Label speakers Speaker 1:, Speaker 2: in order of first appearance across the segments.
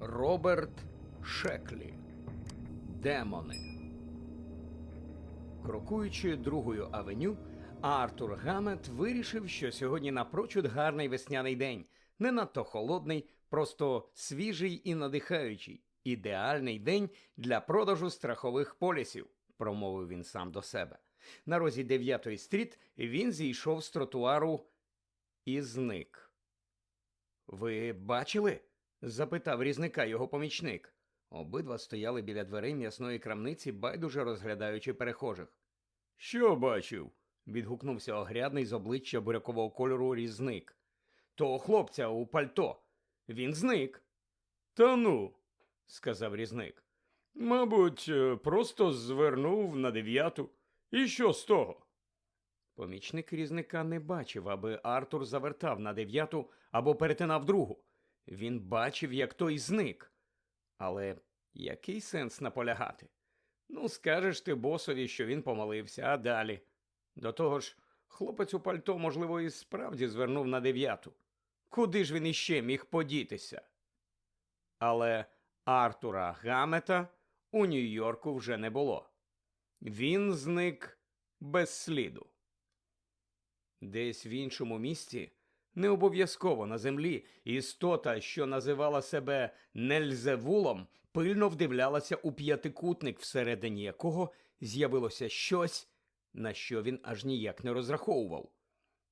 Speaker 1: Роберт Шеклі. Демони. Крокуючи другою авеню, Артур Гамет вирішив, що сьогодні напрочуд гарний весняний день, не надто холодний, просто свіжий і надихаючий. Ідеальний день для продажу страхових полісів, промовив він сам до себе. На розі 9-ї стріт він зійшов з тротуару і зник. Ви бачили? Запитав різника його помічник. Обидва стояли біля дверей м'ясної крамниці, байдуже розглядаючи перехожих. Що бачив? відгукнувся огрядний з обличчя бурякового кольору різник. Того хлопця у пальто. Він зник. Та ну, сказав різник. Мабуть, е, просто звернув на дев'яту. І що з того? Помічник різника не бачив, аби Артур завертав на дев'яту або перетинав другу. Він бачив, як той зник. Але який сенс наполягати? Ну, скажеш ти босові, що він помолився, а далі. До того ж, хлопець у пальто, можливо, і справді звернув на дев'яту. Куди ж він іще міг подітися? Але Артура Гамета у Нью-Йорку вже не було. Він зник без сліду. Десь в іншому місті, не обов'язково на землі, істота, що називала себе Нельзевулом, пильно вдивлялася у п'ятикутник, всередині якого з'явилося щось, на що він аж ніяк не розраховував.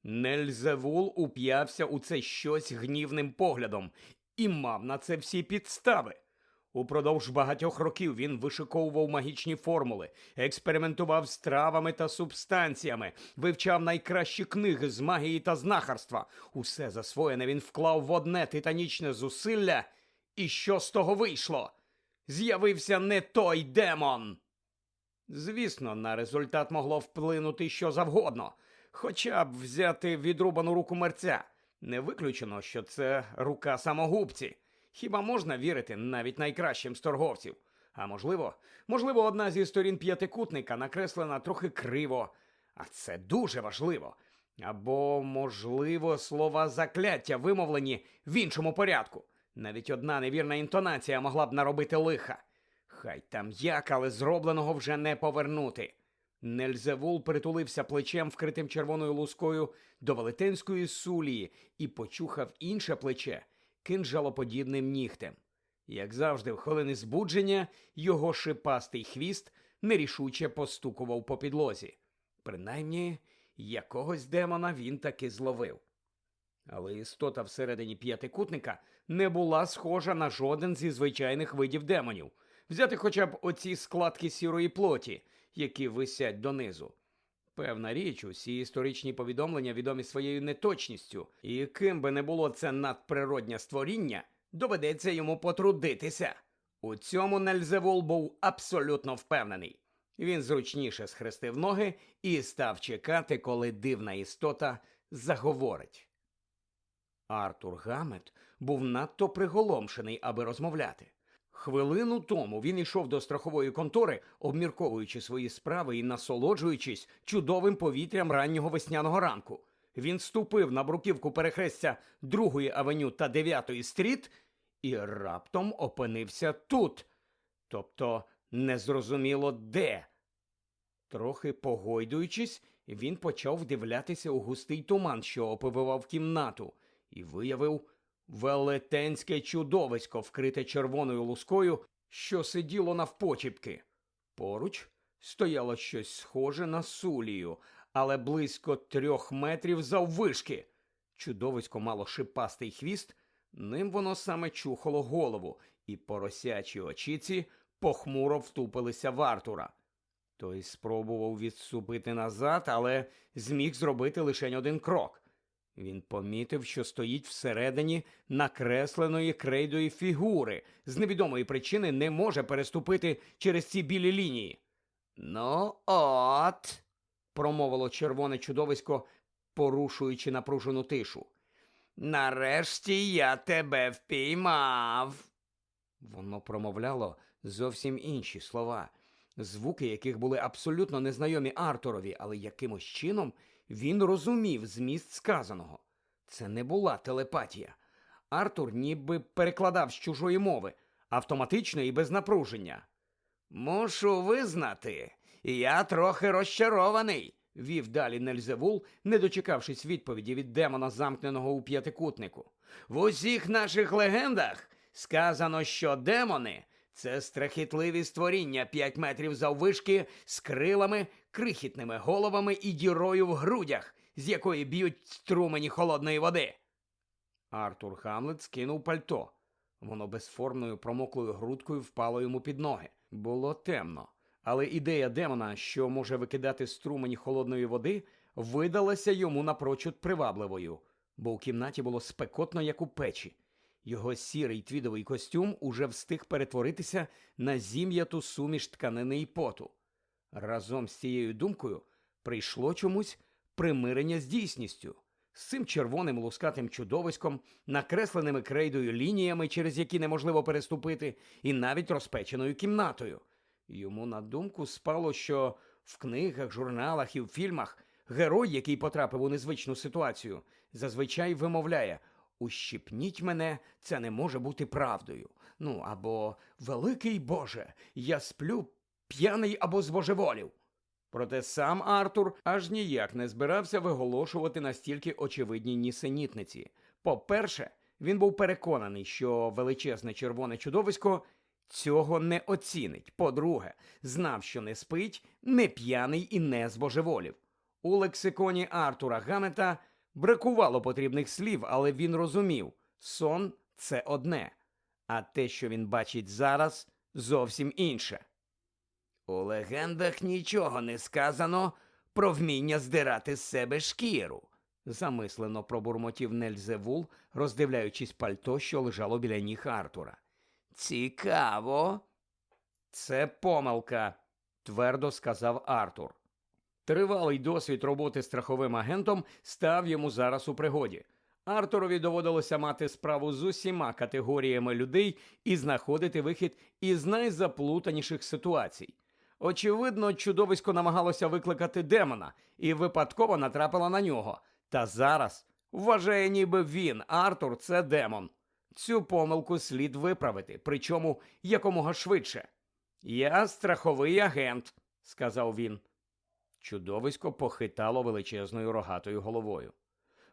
Speaker 1: Нельзевул уп'явся у це щось гнівним поглядом і мав на це всі підстави. Упродовж багатьох років він вишиковував магічні формули, експериментував з травами та субстанціями, вивчав найкращі книги з магії та знахарства. Усе засвоєне він вклав в одне титанічне зусилля. І що з того вийшло? З'явився не той демон. Звісно, на результат могло вплинути що завгодно, хоча б взяти відрубану руку мерця. Не виключено, що це рука самогубці. Хіба можна вірити навіть найкращим з торговців? А можливо, можливо, одна зі сторін п'ятикутника накреслена трохи криво, а це дуже важливо. Або, можливо, слова закляття вимовлені в іншому порядку. Навіть одна невірна інтонація могла б наробити лиха. Хай там як, але зробленого вже не повернути. Нельзевул притулився плечем, вкритим червоною лускою, до велетенської сулії і почухав інше плече кинжалоподібним нігтем. Як завжди, в хвилини збудження його шипастий хвіст нерішуче постукував по підлозі. Принаймні, якогось демона він таки зловив. Але істота всередині п'ятикутника не була схожа на жоден зі звичайних видів демонів. Взяти хоча б оці складки сірої плоті, які висять донизу. Певна річ, усі історичні повідомлення відомі своєю неточністю, і ким би не було це надприроднє створіння, доведеться йому потрудитися. У цьому Нельзевул був абсолютно впевнений. Він зручніше схрестив ноги і став чекати, коли дивна істота заговорить. Артур Гамет був надто приголомшений, аби розмовляти. Хвилину тому він йшов до страхової контори, обмірковуючи свої справи і насолоджуючись чудовим повітрям раннього весняного ранку. Він ступив на бруківку перехрестя другої авеню та 9-ї стріт і раптом опинився тут. Тобто незрозуміло де. Трохи погойдуючись, він почав вдивлятися у густий туман, що опивував кімнату, і виявив велетенське чудовисько, вкрите червоною лускою, що сиділо навпочіпки. Поруч стояло щось схоже на сулію, але близько трьох метрів заввишки. Чудовисько мало шипастий хвіст, ним воно саме чухало голову, і поросячі очіці похмуро втупилися в Артура. Той спробував відступити назад, але зміг зробити лише один крок. Він помітив, що стоїть всередині накресленої крейдої фігури, з невідомої причини не може переступити через ці білі лінії. Ну, от, промовило червоне чудовисько, порушуючи напружену тишу. Нарешті я тебе впіймав. Воно промовляло зовсім інші слова, звуки яких були абсолютно незнайомі Артурові, але якимось чином він розумів зміст сказаного. Це не була телепатія. Артур ніби перекладав з чужої мови, автоматично і без напруження. Мушу визнати, я трохи розчарований, вів далі Нельзевул, не дочекавшись відповіді від демона, замкненого у п'ятикутнику. В усіх наших легендах сказано, що демони це страхітливі створіння п'ять метрів заввишки з крилами, крихітними головами і дірою в грудях, з якої б'ють струмені холодної води. Артур Хамлет скинув пальто. Воно безформною промоклою грудкою впало йому під ноги. Було темно, але ідея демона, що може викидати струмені холодної води, видалася йому напрочуд привабливою, бо у кімнаті було спекотно, як у печі. Його сірий твідовий костюм уже встиг перетворитися на зім'яту суміш тканини і поту. Разом з цією думкою прийшло чомусь примирення з дійсністю з цим червоним лускатим чудовиськом, накресленими крейдою лініями, через які неможливо переступити, і навіть розпеченою кімнатою. Йому на думку спало, що в книгах, журналах і в фільмах герой, який потрапив у незвичну ситуацію, зазвичай вимовляє Ущипніть мене, це не може бути правдою. Ну або Великий Боже, я сплю п'яний або збожеволів. Проте сам Артур аж ніяк не збирався виголошувати настільки очевидні нісенітниці. По-перше, він був переконаний, що величезне червоне чудовисько цього не оцінить. По-друге, знав, що не спить, не п'яний і не збожеволів. У лексиконі Артура Гамета бракувало потрібних слів, але він розумів сон це одне, а те, що він бачить зараз, зовсім інше. У легендах нічого не сказано про вміння здирати з себе шкіру, замислено пробурмотів Нельзевул, роздивляючись пальто, що лежало біля ніг Артура. Цікаво. Це помилка, твердо сказав Артур. Тривалий досвід роботи страховим агентом став йому зараз у пригоді. Артурові доводилося мати справу з усіма категоріями людей і знаходити вихід із найзаплутаніших ситуацій. Очевидно, чудовисько намагалося викликати демона і випадково натрапила на нього. Та зараз вважає, ніби він, Артур, це демон. Цю помилку слід виправити, причому якомога швидше. Я страховий агент, сказав він. Чудовисько похитало величезною рогатою головою.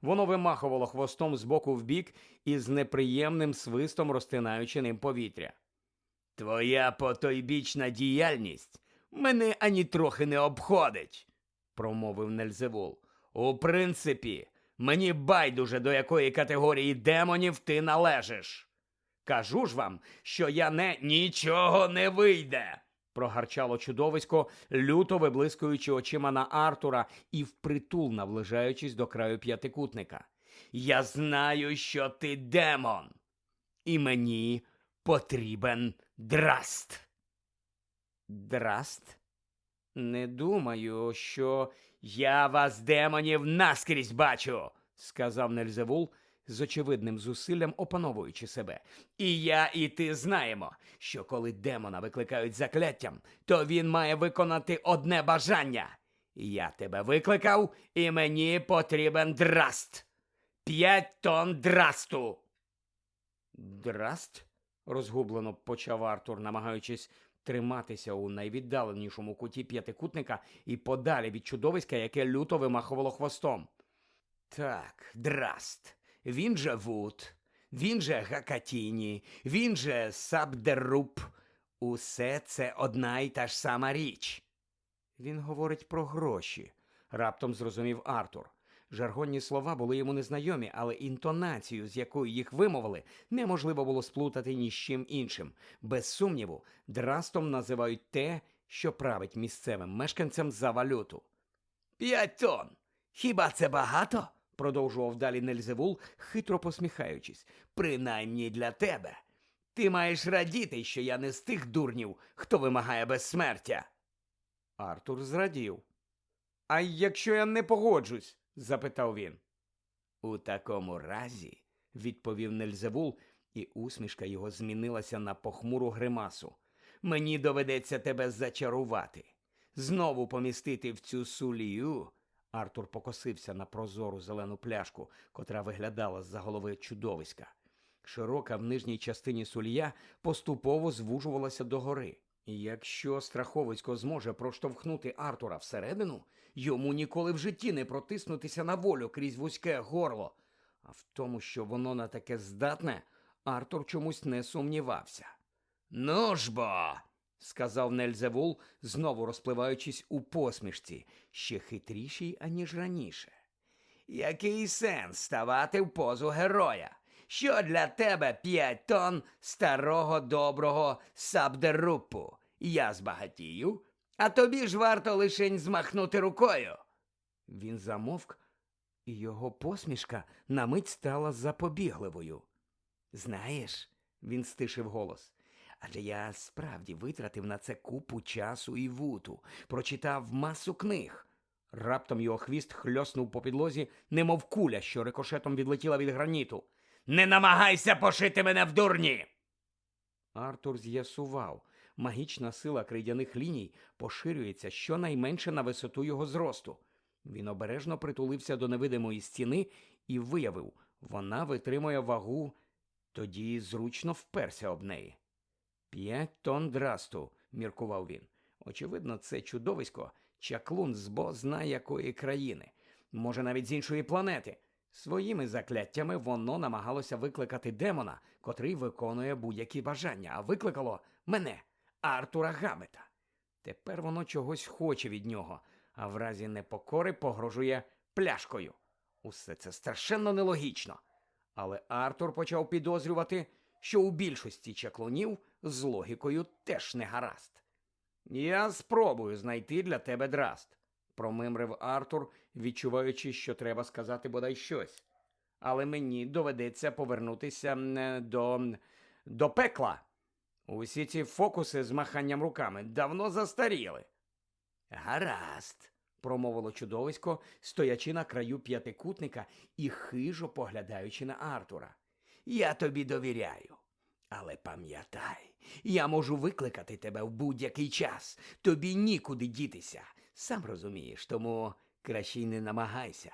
Speaker 1: Воно вимахувало хвостом з боку в бік і з неприємним свистом розтинаючи ним повітря. Твоя потойбічна діяльність мене ані трохи не обходить, промовив Нельзевул. У принципі, мені байдуже до якої категорії демонів ти належиш. Кажу ж вам, що я не нічого не вийде. прогарчало чудовисько, люто виблискуючи очима на Артура і впритул наближаючись до краю п'ятикутника. Я знаю, що ти демон, і мені потрібен драст. Драст? Не думаю, що я вас, демонів, наскрізь бачу, сказав Нельзевул з очевидним зусиллям опановуючи себе. І я, і ти знаємо, що коли демона викликають закляттям, то він має виконати одне бажання. Я тебе викликав, і мені потрібен драст. П'ять тонн драсту. Драст? розгублено почав Артур, намагаючись триматися у найвіддаленішому куті п'ятикутника і подалі від чудовиська, яке люто вимахувало хвостом. Так, драст. Він же Вуд, він же Гакатіні, він же Сабдеруб. Усе це одна й та ж сама річ. Він говорить про гроші, раптом зрозумів Артур. Жаргонні слова були йому незнайомі, але інтонацію, з якою їх вимовили, неможливо було сплутати ні з чим іншим. Без сумніву, драстом називають те, що править місцевим мешканцям за валюту. П'ять тонн. Хіба це багато? продовжував далі Нельзевул, хитро посміхаючись. Принаймні для тебе. Ти маєш радіти, що я не з тих дурнів, хто вимагає безсмертя. Артур зрадів. А якщо я не погоджусь? Запитав він. У такому разі, відповів Нельзевул, і усмішка його змінилася на похмуру гримасу. Мені доведеться тебе зачарувати, знову помістити в цю сулію. Артур покосився на прозору зелену пляшку, котра виглядала з-за голови чудовиська. Широка в нижній частині сулія поступово звужувалася догори. Якщо страховисько зможе проштовхнути Артура всередину, йому ніколи в житті не протиснутися на волю крізь вузьке горло. А в тому, що воно на таке здатне, Артур чомусь не сумнівався. Ну ж бо, сказав Нельзевул, знову розпливаючись у посмішці, ще хитрішій, аніж раніше. Який сенс ставати в позу героя? Що для тебе п'ять тонн старого доброго сабдерупу? Я збагатію, а тобі ж варто лишень змахнути рукою. Він замовк, і його посмішка на мить стала запобігливою. Знаєш, він стишив голос. Адже я справді витратив на це купу часу і вуту, прочитав масу книг. Раптом його хвіст хльоснув по підлозі, немов куля, що рикошетом відлетіла від граніту. Не намагайся пошити мене в дурні. Артур з'ясував. Магічна сила крейдяних ліній поширюється щонайменше на висоту його зросту. Він обережно притулився до невидимої стіни і виявив, вона витримує вагу, тоді зручно вперся об неї. П'ять тонн драсту, міркував він. Очевидно, це чудовисько чаклун з бо зна якої країни, може навіть з іншої планети. Своїми закляттями воно намагалося викликати демона, котрий виконує будь-які бажання, а викликало мене, Артура Гамета. Тепер воно чогось хоче від нього, а в разі непокори погрожує пляшкою. Усе це страшенно нелогічно. Але Артур почав підозрювати, що у більшості чаклунів з логікою теж не гаразд. Я спробую знайти для тебе драст, промимрив Артур, відчуваючи, що треба сказати бодай щось. Але мені доведеться повернутися е, до, до пекла. Усі ці фокуси з маханням руками давно застаріли. Гаразд, промовило чудовисько, стоячи на краю п'ятикутника і хижо поглядаючи на Артура. Я тобі довіряю. Але пам'ятай, я можу викликати тебе в будь-який час. Тобі нікуди дітися. Сам розумієш, тому краще й не намагайся.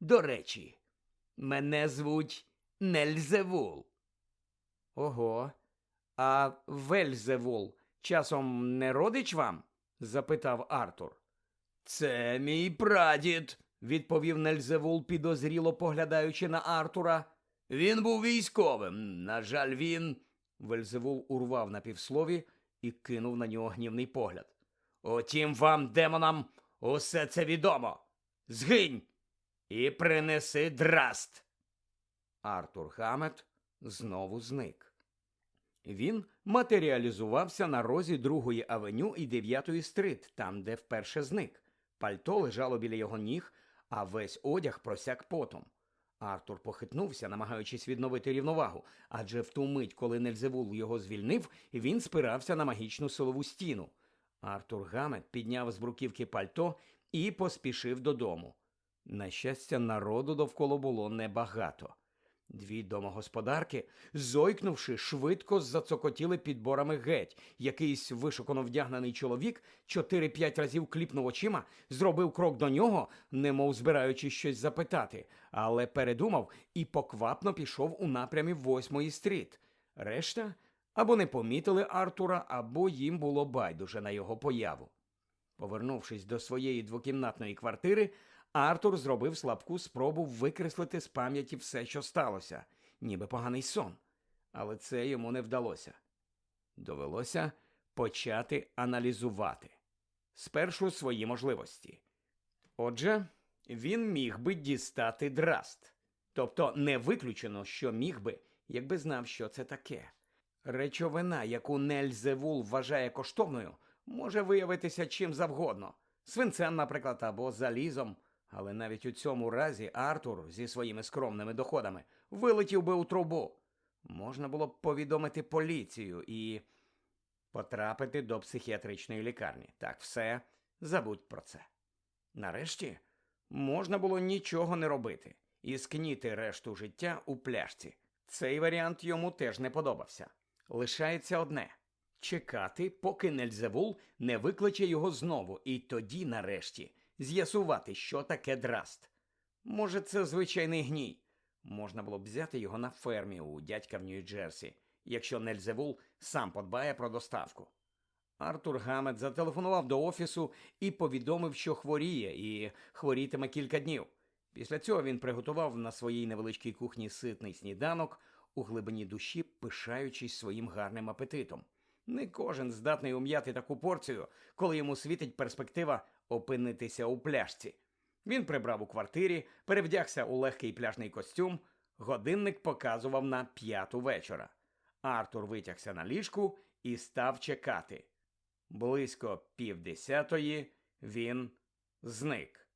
Speaker 1: До речі, мене звуть Нельзевул. Ого, а Вельзевул часом не родич вам? запитав Артур. Це мій прадід, відповів Нельзевул, підозріло поглядаючи на Артура. Він був військовим. На жаль, він. Вельзевул урвав на півслові і кинув на нього гнівний погляд. Утім вам, демонам, усе це відомо. Згинь і принеси драст. Артур Гамет знову зник. Він матеріалізувався на розі другої авеню і дев'ятої стрит, там, де вперше зник. Пальто лежало біля його ніг, а весь одяг просяк потом. Артур похитнувся, намагаючись відновити рівновагу, адже в ту мить, коли Нельзевул його звільнив, він спирався на магічну силову стіну. Артур Гамет підняв з бруківки пальто і поспішив додому. На щастя, народу довкола було небагато. Дві домогосподарки, зойкнувши, швидко зацокотіли підборами геть. Якийсь вишукано вдягнений чоловік чотири-п'ять разів кліпнув очима, зробив крок до нього, немов збираючись щось запитати, але передумав і поквапно пішов у напрямі восьмої стріт. Решта або не помітили Артура, або їм було байдуже на його появу. Повернувшись до своєї двокімнатної квартири, Артур зробив слабку спробу викреслити з пам'яті все, що сталося, ніби поганий сон. Але це йому не вдалося. Довелося почати аналізувати спершу свої можливості. Отже, він міг би дістати драст. Тобто не виключено, що міг би, якби знав, що це таке. Речовина, яку Нельзевул вважає коштовною, може виявитися чим завгодно свинцем, наприклад, або залізом. Але навіть у цьому разі Артур зі своїми скромними доходами вилетів би у трубу. Можна було б повідомити поліцію і потрапити до психіатричної лікарні. Так, все, забудь про це. Нарешті можна було нічого не робити і скніти решту життя у пляшці. Цей варіант йому теж не подобався. Лишається одне чекати, поки Нельзевул не викличе його знову, і тоді, нарешті, з'ясувати, що таке драст. Може, це звичайний гній, Можна було б взяти його на фермі у дядька в Нью-Джерсі, якщо Нельзевул сам подбає про доставку. Артур Гамет зателефонував до офісу і повідомив, що хворіє, і хворітиме кілька днів. Після цього він приготував на своїй невеличкій кухні ситний сніданок, у глибині душі пишаючись своїм гарним апетитом. Не кожен здатний ум'яти таку порцію, коли йому світить перспектива опинитися у пляшці. Він прибрав у квартирі, перевдягся у легкий пляжний костюм. Годинник показував на п'яту вечора. Артур витягся на ліжку і став чекати. Близько півдесятої він зник.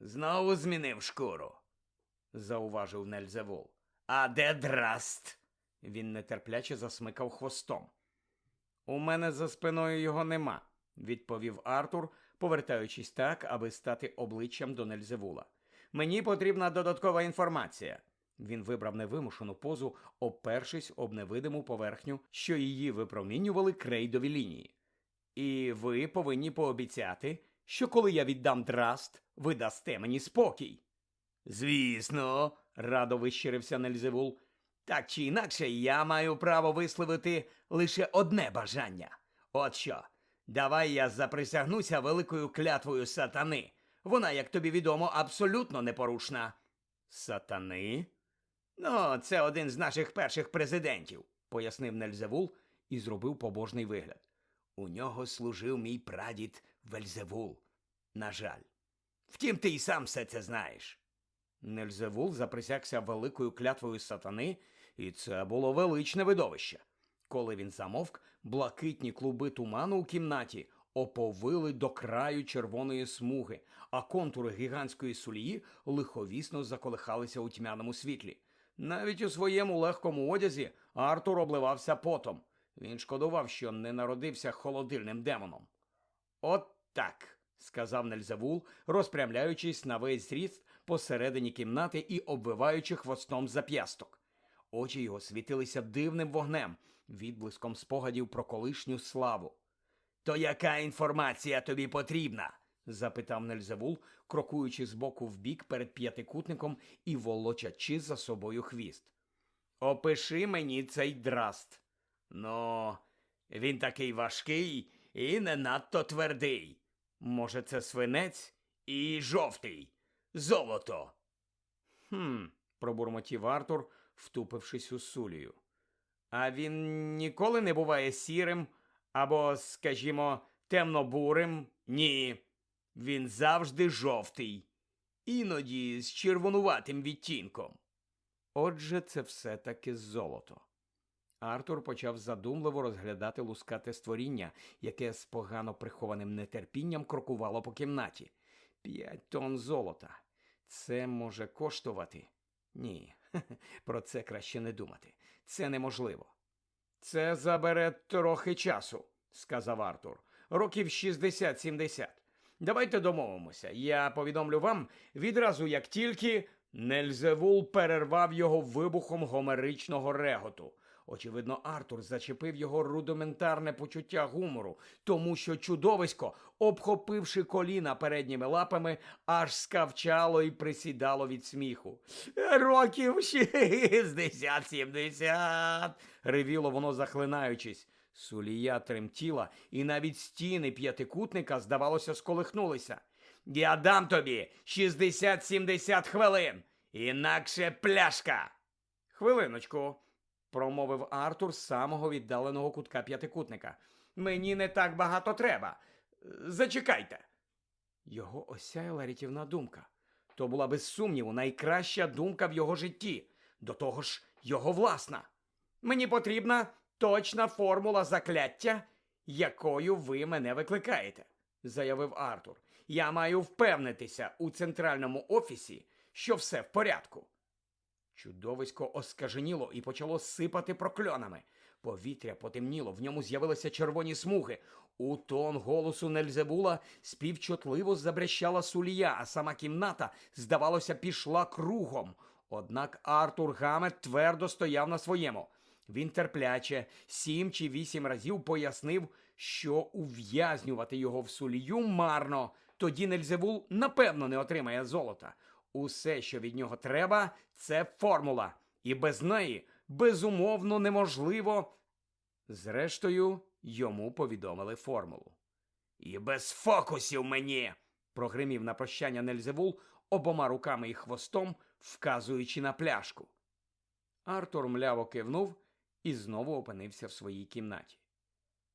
Speaker 1: Знову змінив шкуру, зауважив Нельзевул. А де драст? Він нетерпляче засмикав хвостом. У мене за спиною його нема, відповів Артур, повертаючись так, аби стати обличчям до Нельзевула. Мені потрібна додаткова інформація. Він вибрав невимушену позу, опершись об невидиму поверхню, що її випромінювали крейдові лінії. І ви повинні пообіцяти, що коли я віддам драст, ви дасте мені спокій. Звісно, радо вищирився Нельзевул. Так чи інакше, я маю право висловити лише одне бажання. От що, давай я заприсягнуся великою клятвою сатани. Вона, як тобі відомо, абсолютно непорушна. Сатани? Ну, це один з наших перших президентів, пояснив Нельзевул і зробив побожний вигляд. У нього служив мій прадід Вельзевул. На жаль. Втім, ти й сам все це знаєш. Нельзевул заприсягся великою клятвою сатани, і це було величне видовище. Коли він замовк, блакитні клуби туману у кімнаті оповили до краю червоної смуги, а контури гігантської сулії лиховісно заколихалися у тьмяному світлі. Навіть у своєму легкому одязі Артур обливався потом. Він шкодував, що не народився холодильним демоном. От так, сказав Нельзевул, розпрямляючись на весь зріст посередині кімнати і обвиваючи хвостом зап'ясток. Очі його світилися дивним вогнем, відблиском спогадів про колишню славу. То яка інформація тобі потрібна? запитав Нельзевул, крокуючи з боку в бік перед п'ятикутником і волочачи за собою хвіст. Опиши мені цей драст. Ну, він такий важкий і не надто твердий. Може, це свинець і жовтий. Золото. Хм, пробурмотів Артур, втупившись у сулію. А він ніколи не буває сірим або, скажімо, темно-бурим? Ні. Він завжди жовтий, іноді з червонуватим відтінком. Отже, це все таки золото. Артур почав задумливо розглядати лускате створіння, яке з погано прихованим нетерпінням крокувало по кімнаті. П'ять тонн золота. Це може коштувати? Ні, про це краще не думати. Це неможливо. Це забере трохи часу, сказав Артур. Років 60-70. Давайте домовимося. Я повідомлю вам відразу, як тільки Нельзевул перервав його вибухом гомеричного реготу. Очевидно, Артур зачепив його рудиментарне почуття гумору, тому що чудовисько, обхопивши коліна передніми лапами, аж скавчало і присідало від сміху. Років 60-70, ревіло воно захлинаючись. Сулія тремтіла, і навіть стіни п'ятикутника, здавалося, сколихнулися. Я дам тобі 60-70 хвилин, інакше пляшка. Хвилиночку, промовив Артур з самого віддаленого кутка п'ятикутника. Мені не так багато треба. Зачекайте. Його осяяла рятівна думка. То була без сумніву найкраща думка в його житті, до того ж, його власна. Мені потрібна точна формула закляття, якою ви мене викликаєте, заявив Артур. Я маю впевнитися у центральному офісі, що все в порядку. Чудовисько оскаженіло і почало сипати прокльонами. Повітря потемніло, в ньому з'явилися червоні смуги. У тон голосу Нельзебула співчутливо забрещала сулія, а сама кімната, здавалося, пішла кругом. Однак Артур Гамет твердо стояв на своєму. Він терпляче сім чи вісім разів пояснив, що ув'язнювати його в сулію марно. Тоді Нельзевул напевно не отримає золота. Усе, що від нього треба, це формула, і без неї безумовно неможливо. Зрештою, йому повідомили формулу. І без фокусів мені. прогримів на прощання Нельзевул обома руками і хвостом, вказуючи на пляшку. Артур мляво кивнув і знову опинився в своїй кімнаті.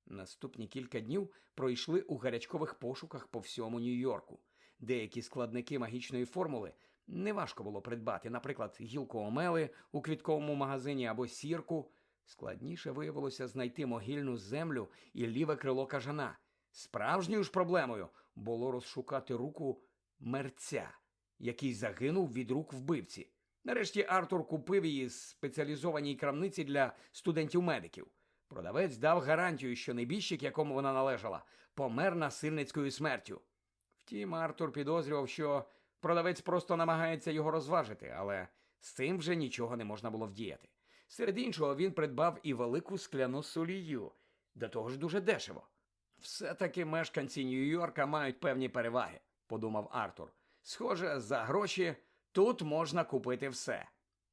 Speaker 1: Наступні кілька днів пройшли у гарячкових пошуках по всьому Нью-Йорку. Деякі складники магічної формули неважко було придбати, наприклад, гілку омели у квітковому магазині або сірку. Складніше виявилося знайти могильну землю і ліве крило кажана. Справжньою ж проблемою було розшукати руку мерця, який загинув від рук вбивці. Нарешті Артур купив її з спеціалізованій крамниці для студентів-медиків. Продавець дав гарантію, що небіжчик, якому вона належала, помер насильницькою смертю. Втім, Артур підозрював, що продавець просто намагається його розважити, але з цим вже нічого не можна було вдіяти. Серед іншого, він придбав і велику скляну солію, до того ж дуже дешево. Все-таки мешканці Нью-Йорка мають певні переваги, подумав Артур. Схоже, за гроші тут можна купити все.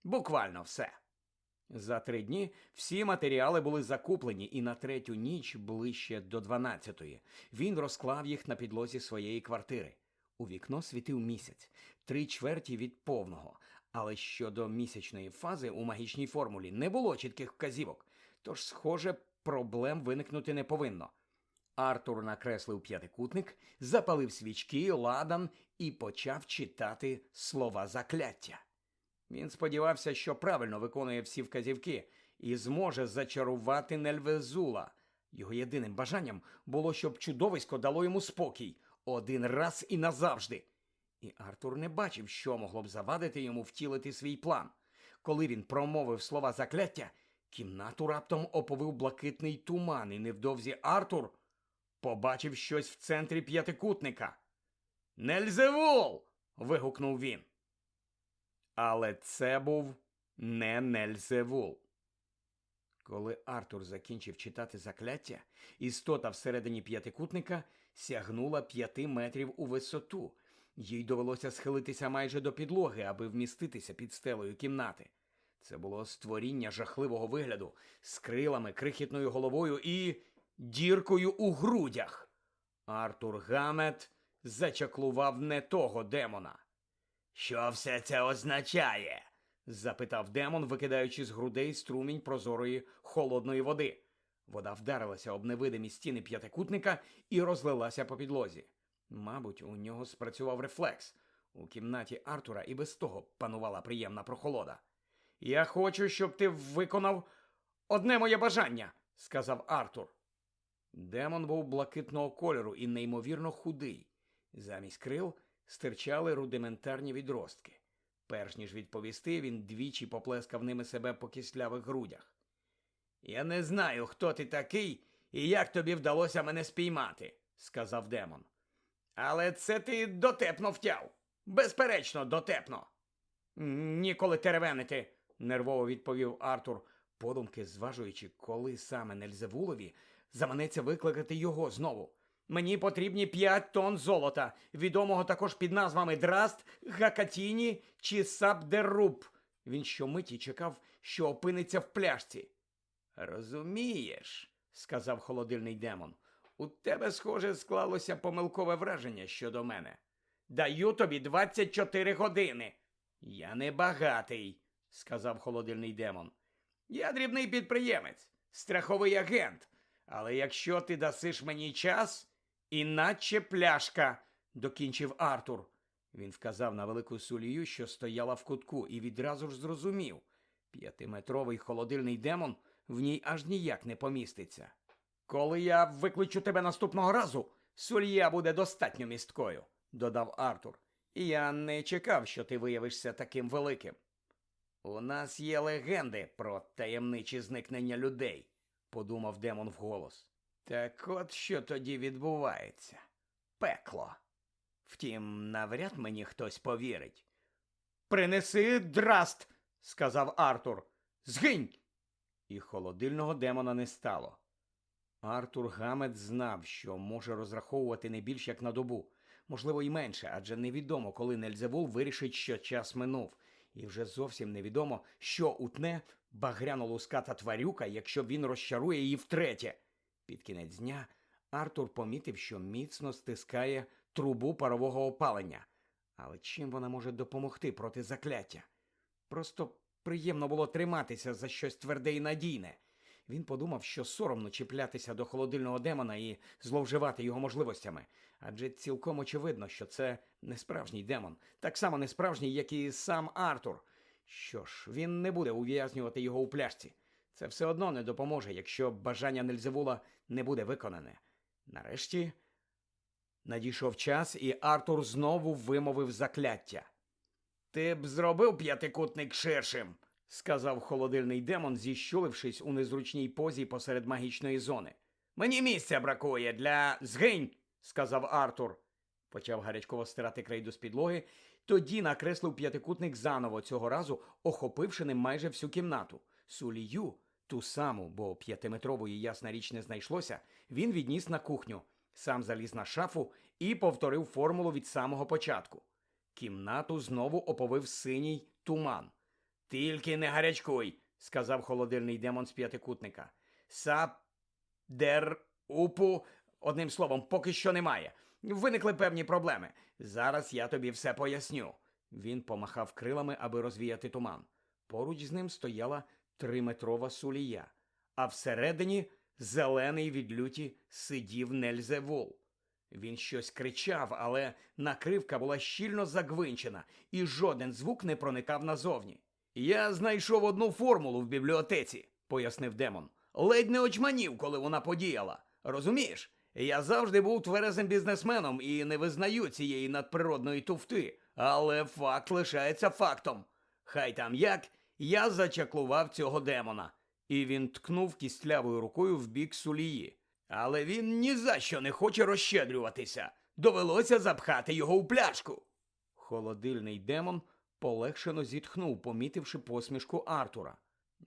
Speaker 1: Буквально все. За три дні всі матеріали були закуплені, і на третю ніч, ближче до дванадцятої, він розклав їх на підлозі своєї квартири. У вікно світив місяць, три чверті від повного. Але щодо місячної фази у магічній формулі не було чітких вказівок, тож, схоже, проблем виникнути не повинно. Артур накреслив п'ятикутник, запалив свічки, ладан і почав читати слова закляття. Він сподівався, що правильно виконує всі вказівки і зможе зачарувати Нельвезула. Його єдиним бажанням було, щоб чудовисько дало йому спокій один раз і назавжди. І Артур не бачив, що могло б завадити йому втілити свій план. Коли він промовив слова закляття, кімнату раптом оповив блакитний туман, і невдовзі Артур побачив щось в центрі п'ятикутника. Нельзевул. вигукнув він. Але це був не Нельзевул. Коли Артур закінчив читати закляття, істота всередині п'ятикутника сягнула п'яти метрів у висоту. Їй довелося схилитися майже до підлоги, аби вміститися під стелею кімнати. Це було створіння жахливого вигляду з крилами, крихітною головою і діркою у грудях. Артур Гамет зачаклував не того демона. Що все це означає? запитав демон, викидаючи з грудей струмінь прозорої холодної води. Вода вдарилася об невидимі стіни п'ятикутника і розлилася по підлозі. Мабуть, у нього спрацював рефлекс. У кімнаті Артура і без того панувала приємна прохолода. Я хочу, щоб ти виконав одне моє бажання, сказав Артур. Демон був блакитного кольору і неймовірно худий. Замість крил стирчали рудиментарні відростки. Перш ніж відповісти, він двічі поплескав ними себе по кислявих грудях. Я не знаю, хто ти такий і як тобі вдалося мене спіймати, сказав демон. Але це ти дотепно втяв. Безперечно, дотепно. Ніколи теревенити, нервово відповів Артур, подумки зважуючи, коли саме Нельзевулові заманеться викликати його знову. Мені потрібні п'ять тонн золота, відомого також під назвами Драст, Гакатіні чи Сабдеруб. Він щомиті чекав, що опиниться в пляшці. Розумієш, сказав холодильний демон, у тебе, схоже, склалося помилкове враження щодо мене. Даю тобі 24 години. Я не багатий, сказав холодильний демон. Я дрібний підприємець, страховий агент. Але якщо ти дасиш мені час, іначе пляшка, докінчив Артур. Він вказав на велику сулію, що стояла в кутку, і відразу ж зрозумів п'ятиметровий холодильний демон в ній аж ніяк не поміститься. Коли я викличу тебе наступного разу, сулія буде достатньо місткою, додав Артур. Я не чекав, що ти виявишся таким великим. У нас є легенди про таємничі зникнення людей, подумав демон вголос. Так от що тоді відбувається? Пекло. Втім, навряд мені хтось повірить. Принеси драст, сказав Артур. Згинь. І холодильного демона не стало. Артур Гамет знав, що може розраховувати не більш як на добу. можливо, і менше, адже невідомо, коли Нельзевул вирішить, що час минув. І вже зовсім невідомо, що утне багряно луската тварюка, якщо він розчарує її втретє. Під кінець дня Артур помітив, що міцно стискає трубу парового опалення. Але чим вона може допомогти проти закляття? Просто приємно було триматися за щось тверде і надійне. Він подумав, що соромно чіплятися до холодильного демона і зловживати його можливостями, адже цілком очевидно, що це не справжній демон, так само не справжній, як і сам Артур. Що ж, він не буде ув'язнювати його у пляшці. Це все одно не допоможе, якщо бажання Нельзевула не буде виконане. Нарешті надійшов час, і Артур знову вимовив закляття. Ти б зробив п'ятикутник ширшим, сказав холодильний демон, зіщулившись у незручній позі посеред магічної зони. Мені місця бракує для згинь, сказав Артур. Почав гарячково стирати крейду з підлоги, тоді накреслив п'ятикутник заново, цього разу охопивши ним майже всю кімнату. Сулію, ту саму, бо п'ятиметрової ясна річ не знайшлося, він відніс на кухню, сам заліз на шафу і повторив формулу від самого початку. Кімнату знову оповив синій туман. Тільки не гарячкуй, сказав холодильний демон з п'ятикутника. Сап дер упу, одним словом, поки що немає. Виникли певні проблеми. Зараз я тобі все поясню. Він помахав крилами, аби розвіяти туман. Поруч з ним стояла триметрова сулія, а всередині зелений від люті сидів Нельзевул. Він щось кричав, але накривка була щільно загвинчена, і жоден звук не проникав назовні. Я знайшов одну формулу в бібліотеці, пояснив демон. Ледь не очманів, коли вона подіяла. Розумієш? Я завжди був тверезим бізнесменом і не визнаю цієї надприродної туфти, але факт лишається фактом. Хай там як, я зачаклував цього демона. І він ткнув кістлявою рукою в бік сулії. Але він ні за що не хоче розщедрюватися. Довелося запхати його у пляшку. Холодильний демон полегшено зітхнув, помітивши посмішку Артура.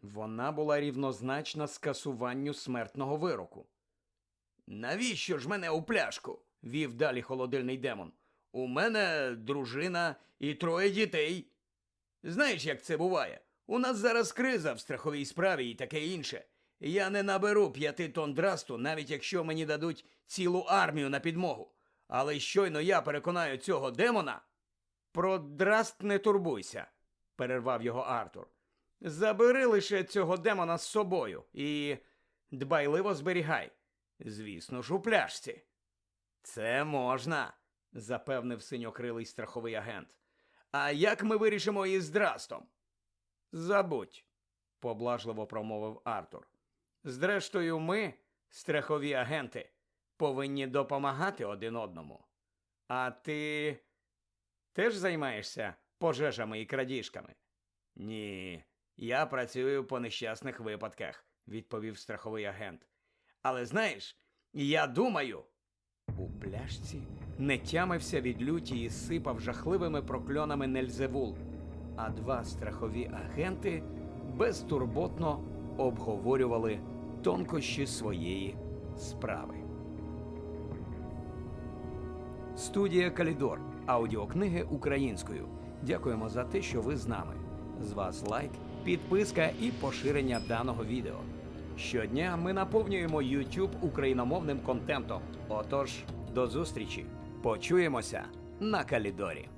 Speaker 1: Вона була рівнозначна скасуванню смертного вироку. Навіщо ж мене у пляшку? вів далі холодильний демон. У мене дружина і троє дітей. Знаєш, як це буває? У нас зараз криза в страховій справі і таке інше. Я не наберу п'яти тонн драсту, навіть якщо мені дадуть цілу армію на підмогу. Але щойно я переконаю цього демона. Про драст не турбуйся, перервав його Артур. Забери лише цього демона з собою і дбайливо зберігай. Звісно ж, у пляшці. Це можна, запевнив синьокрилий страховий агент. А як ми вирішимо із драстом? Забудь, поблажливо промовив Артур. Зрештою, ми, страхові агенти, повинні допомагати один одному. А ти теж займаєшся пожежами і крадіжками? Ні, я працюю по нещасних випадках, відповів страховий агент. Але знаєш, я думаю. У пляшці не тямився від люті і сипав жахливими прокльонами Нельзевул, а два страхові агенти безтурботно обговорювали тонкощі своєї справи. Студія Калідор. Аудіокниги українською. Дякуємо за те, що ви з нами. З вас лайк, підписка і поширення даного відео. Щодня ми наповнюємо YouTube україномовним контентом. Отож, до зустрічі. Почуємося на Калідорі.